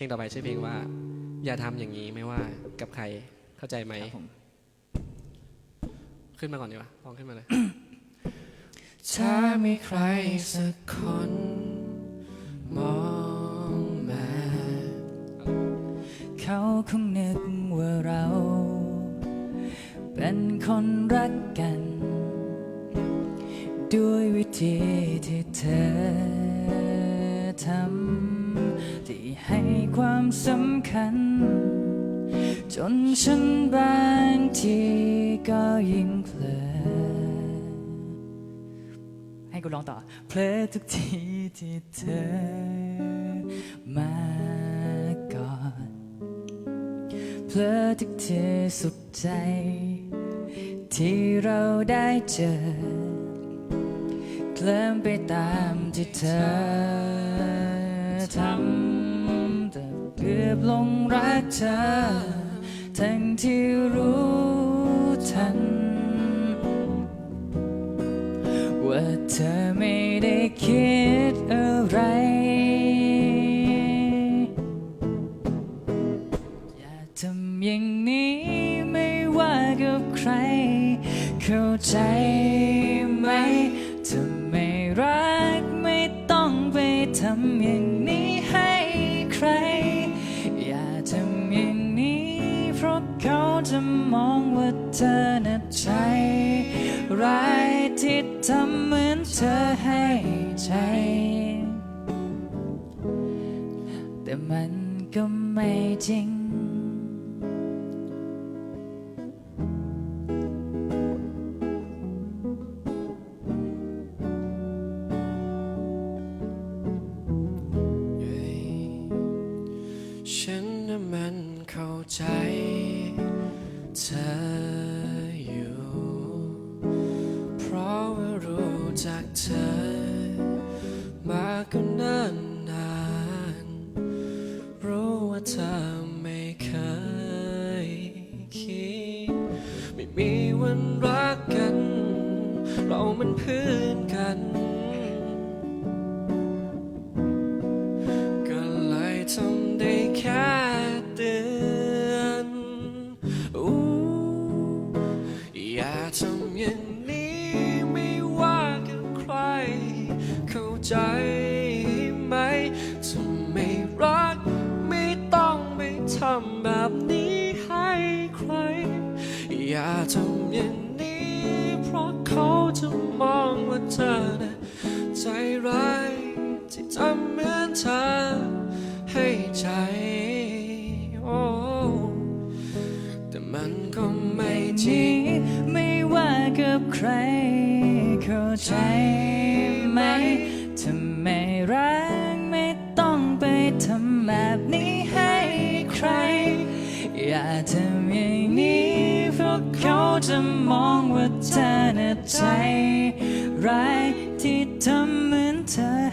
ลงต่อไปชื่อเพลงว่า อย่าทำอย่างนี้ไม่ว่ากับใครเข้าใจไหมครับผม ขึ้นมาก่อนดีกว่าลองขึ้นมาเลย ถ้ามีใครสักคน มองมา เขาคงนึกว่าเรา เป็นคนรักกัน ด้วยวิธีที่เธอทำที่ ให้ความสำคัญ จนฉันบางทีก็ยิ่งเพลอให้กูร้องต่อ เพลอทุกทีที่เธอมาก่อนเพลอทุกทีสุขใจ ที่เราได้เจอ เคลิ้มไปตามที่เธอ ทำ เกือบลงรักเธอ ทั้งที่รู้ทัน ว่าเธอไม่ได้คิดอะไร อย่าทำอย่างนี้ไม่ว่ากับใคร เข้าใจไหมถ้าไม่รักไม่ต้องไปทำอย่างนี้ให้ จะมองว่าเธอน่ะใจร้ายที่ทำเหมือนเธอให้ใจ แต่มันก็ไม่จริง เธออยู่ เพราะว่ารู้จักเธอ มาก็นานนานรู้ว่าเธอไม่เคยคิด ไม่มีวันรักกัน เรามันเพื่อนกันำแบบนี้ให้ใคร อย่าทำอย่างนี้ เพราะเขาจะมองว่าเธอน่ะใจร้ายที่ทำเหมือนเธอให้ใจโอ้แต่มันก็ไม่จริง ไม่ว่ากับใครเข้าใจไหมถ้าไม่รักไม่ต้องไปทำแบบนี้ให้ อย่าทำอย่างนี้เพราะเขาจะมองว่าเธอน่ะใจร้ายที่ทำเหมือนเธอ